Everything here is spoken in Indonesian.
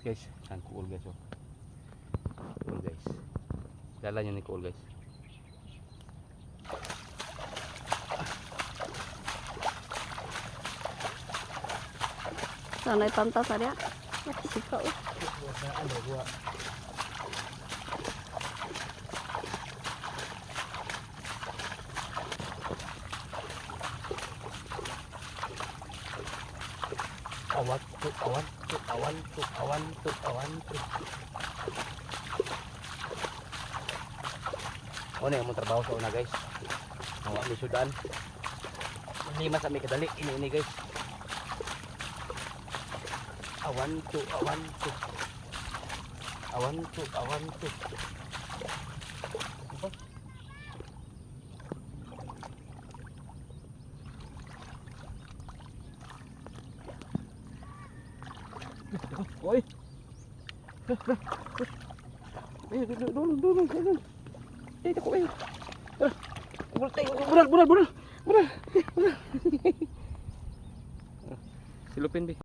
Guys, yan kuul guys oh. Kuul guys. Dala niya ni kuul guys. Sanay pantas ada. Sika oh. Awan tuh awan tuh awan tuh awan tuh awan tuh. Oh, ini yang trabaho sa una guys. Nawa ni sudan. Lima sa may kadali ini ini guys. Awan tuh awan tuh. Awan tuh awan tuh. Oi. Eh, dulung, dulung, dulung. Eh, takut eh. Bural, bural, bural. Bural. Silupin, Bi.